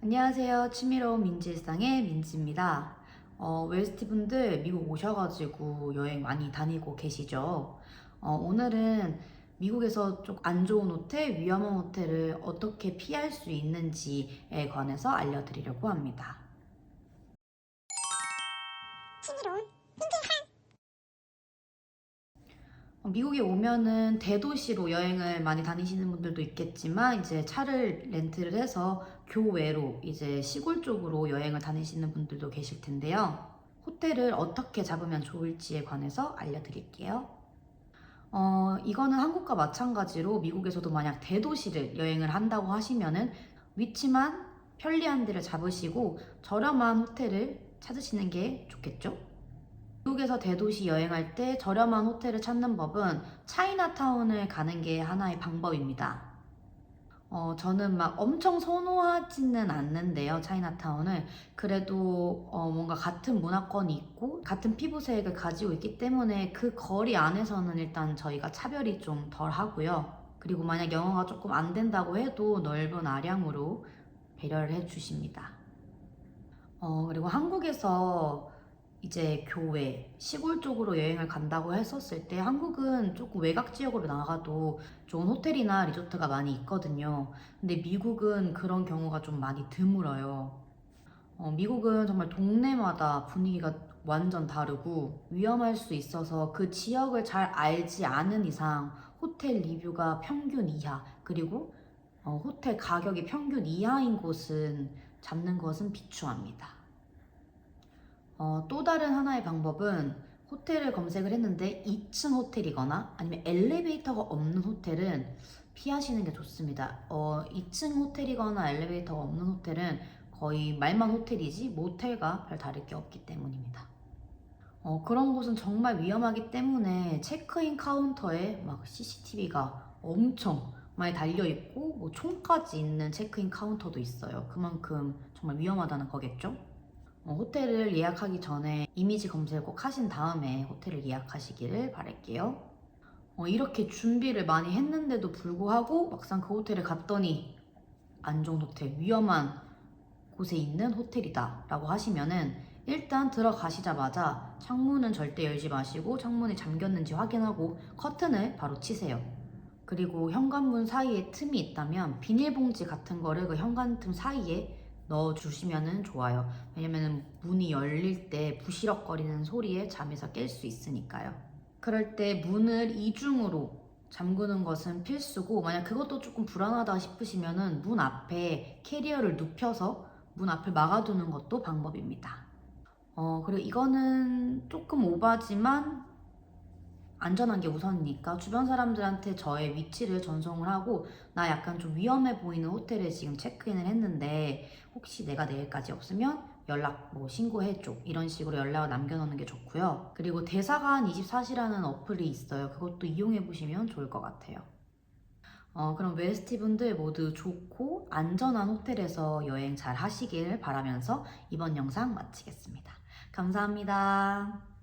안녕하세요. 취미로운 민지일상의 민지입니다. 어, 웨스티 분들 미국 오셔가지고 여행 많이 다니고 계시죠? 어, 오늘은 미국에서 좀 안 좋은 호텔, 위험한 호텔을 어떻게 피할 수 있는지에 관해서 알려드리려고 합니다. 미국에 오면은 대도시로 여행을 많이 다니시는 분들도 있겠지만 이제 차를 렌트를 해서 교외로 이제 시골 쪽으로 여행을 다니시는 분들도 계실 텐데요. 호텔을 어떻게 잡으면 좋을지에 관해서 알려드릴게요. 어, 이거는 한국과 마찬가지로 미국에서도 만약 대도시를 여행을 한다고 하시면은 위치만 편리한 데를 잡으시고 저렴한 호텔을 찾으시는 게 좋겠죠? 미국에서 대도시 여행할 때 저렴한 호텔을 찾는 법은 차이나타운을 가는 게 하나의 방법입니다. 어, 저는 막 엄청 선호하지는 않는데요, 차이나타운을. 그래도 어, 뭔가 같은 문화권이 있고 같은 피부색을 가지고 있기 때문에 그 거리 안에서는 일단 저희가 차별이 좀 덜 하고요. 그리고 만약 영어가 조금 안 된다고 해도 넓은 아량으로 배려를 해주십니다. 어, 그리고 한국에서 이제 교외, 시골 쪽으로 여행을 간다고 했었을 때 한국은 조금 외곽 지역으로 나가도 좋은 호텔이나 리조트가 많이 있거든요. 근데 미국은 그런 경우가 좀 많이 드물어요. 어, 미국은 정말 동네마다 분위기가 완전 다르고 위험할 수 있어서 그 지역을 잘 알지 않은 이상 호텔 리뷰가 평균 이하, 그리고 어, 호텔 가격이 평균 이하인 곳은 잡는 것은 비추합니다. 어, 또 다른 하나의 방법은 호텔을 검색을 했는데 2층 호텔이거나 아니면 엘리베이터가 없는 호텔은 피하시는 게 좋습니다. 어, 2층 호텔이거나 엘리베이터가 없는 호텔은 거의 말만 호텔이지 모텔과 별 다를 게 없기 때문입니다. 어, 그런 곳은 정말 위험하기 때문에 체크인 카운터에 막 CCTV가 엄청 많이 달려 있고 뭐 총까지 있는 체크인 카운터도 있어요. 그만큼 정말 위험하다는 거겠죠? 어, 호텔을 예약하기 전에 이미지 검색을 꼭 하신 다음에 호텔을 예약하시기를 바랄게요. 어, 이렇게 준비를 많이 했는데도 불구하고 막상 그 호텔에 갔더니 안 좋은 호텔, 위험한 곳에 있는 호텔이다 라고 하시면은 일단 들어가시자마자 창문은 절대 열지 마시고 창문이 잠겼는지 확인하고 커튼을 바로 치세요. 그리고 현관문 사이에 틈이 있다면 비닐봉지 같은 거를 그 현관 틈 사이에 넣어 주시면 좋아요. 왜냐면 문이 열릴 때 부시럭거리는 소리에 잠에서 깰 수 있으니까요. 그럴 때 문을 이중으로 잠그는 것은 필수고 만약 그것도 조금 불안하다 싶으시면은 문 앞에 캐리어를 눕혀서 문 앞을 막아두는 것도 방법입니다. 어, 그리고 이거는 조금 오바지만 안전한 게 우선이니까 주변 사람들한테 저의 위치를 전송을 하고 나 약간 좀 위험해 보이는 호텔에 지금 체크인을 했는데 혹시 내가 내일까지 없으면 연락 뭐 신고해줘. 이런 식으로 연락을 남겨놓는 게 좋고요. 그리고 대사관 24시라는 어플이 있어요. 그것도 이용해 보시면 좋을 것 같아요. 어, 그럼 웨스티 분들 모두 좋고 안전한 호텔에서 여행 잘 하시길 바라면서 이번 영상 마치겠습니다. 감사합니다